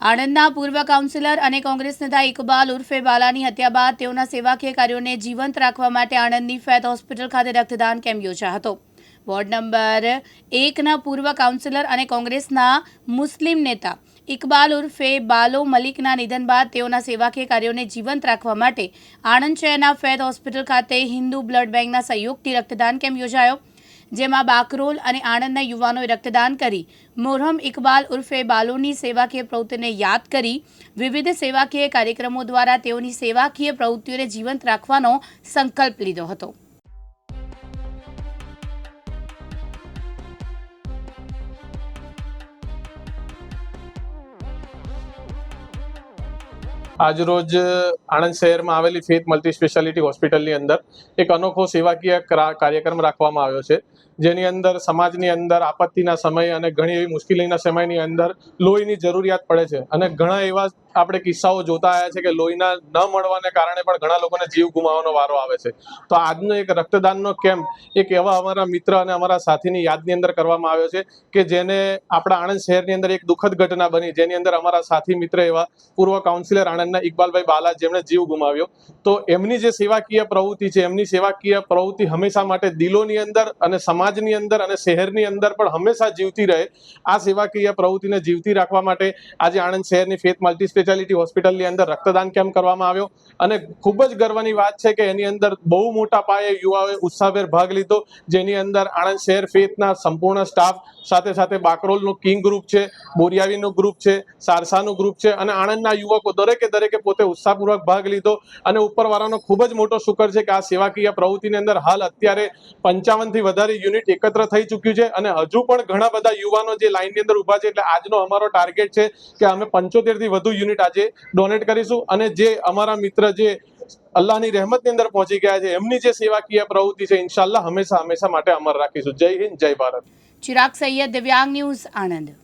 આણંદના પૂર્વ કાઉન્સિલર અને કોંગ્રેસ નેતા ઇકબાલ ઉર્ફે બાલાની હત્યા બાદ તેઓના સેવાકીય કાર્યોને જીવંત રાખવા માટે આણંદની ફેથ હોસ્પિટલ ખાતે રક્તદાન કેમ્પ યોજાયો હતો. વોર્ડ નંબર એકના પૂર્વ કાઉન્સિલર અને કોંગ્રેસના મુસ્લિમ નેતા ઇકબાલ ઉર્ફે બાલો મલિકના નિધન બાદ તેઓના સેવાકીય કાર્યોને જીવંત રાખવા માટે આણંદ શહેરના ફેથ હોસ્પિટલ ખાતે હિન્દુ બ્લડ બેંકના સહયોગથી રક્તદાન કેમ્પ યોજાયો. જેમાં બાકરોલ અને આણંદના યુવાનોએ રક્તદાન કરી. મોરહમ ઇકબાલ ઉર્ફે બાલોની સેવાકીય પ્રવૃત્તિને યાદ કરી. વિવિધ સેવાકીય કાર્યક્રમો દ્વારા તેઓની સેવાકીય પ્રવૃત્તિઓને જીવંત રાખવાનો સંકલ્પ લીધો હતો. આજરોજ આણંદ શહેરમાં આવેલી ફેથ મલ્ટી સ્પેશિયાલિટી હોસ્પિટલની અંદર એક અનોખો સેવાકીય કરા- કાર્યક્રમ રાખવામાં આવ્યો છે. જેની અંદર સમાજની અંદર આપત્તિના સમય અને ઘણી એવી મુશ્કેલીના સમયની અંદર લોહીની જરૂરિયાત પડે છે. અને ઘણા એવા આપણે કિસ્સાઓ જોતા આવ્યા છે કે લોહીના ન મળવાને કારણે પણ ઘણા લોકોને જીવ ગુમાવવાનો વારો આવે છે. તો આજનો એક રક્તદાનનો કેમ્પ એક એવા અમારા મિત્ર અને અમારા સાથીની યાદની અંદર કરવામાં આવ્યો છે કે જેને આપણા આણંદ શહેરની અંદર એક દુઃખદ ઘટના બની. જેની અંદર અમારા સાથી મિત્ર એવા પૂર્વ કાઉન્સિલર આણંદના ઇકબાલભાઈ બાલા જેમણે જીવ ગુમાવ્યો. તો એમની જે સેવાકીય પ્રવૃત્તિ છે, એમની સેવાકીય પ્રવૃત્તિ હંમેશા માટે દિલોની અંદર અને સમાજની અંદર અને શહેરની અંદર પણ હંમેશા જીવતી રહે. આ સેવાકીય પ્રવૃત્તિને જીવતી રાખવા માટે આજે આણંદ શહેરની ફેથ મલ્ટી સ્પેશિયાલિટી હોસ્પિટલની અંદર રક્તદાન કેમ્પ કરવામાં આવ્યો. અને ખૂબ જ ગર્વની વાત છે કે એની અંદર બહુ મોટા પાયે યુવાઓએ ઉત્સાહભેર ભાગ લીધો, જેની અંદર આણંદ શહેર ફેથના સંપૂર્ણ સ્ટાફ, સાથે સાથે બાકરોલનું કિંગ ગ્રુપ છે, બોરિયાવીનું ગ્રુપ છે, સારસાનું ગ્રુપ છે અને આણંદના યુવકો દરેકે દરેકે પોતે ઉત્સાહપૂર્વક ભાગ લીધો અને ઉપરવાળાનો ખૂબ જ મોટો શુકર છે કે આ સેવાકીય પ્રવૃત્તિની અંદર હાલ અત્યારે પંચાવનથી વધારે યુનિટ એકત્ર થઈ ચૂક્યું છે અને હજુ પણ ઘણા બધા યુવાનો જે લાઇનની અંદર ઊભા છે એટલે આજનો અમારો ટાર્ગેટ છે કે અમે પંચોતેરથી વધુ યુનિટ આજે ડોનેટ કરીશું અને જે અમારા મિત્ર જે અલ્લાહની રહેમતની અંદર પહોંચી ગયા છે, એમની જે સેવાકીય પ્રવૃત્તિ છે ઇન્શાલ્લાહ હંમેશા હંમેશા માટે અમર રાખીશું. જય હિન્દ, જય ભારત. ચિરાગ સૈયદ દિવ્યાંગ ન્યૂઝ આણંદ.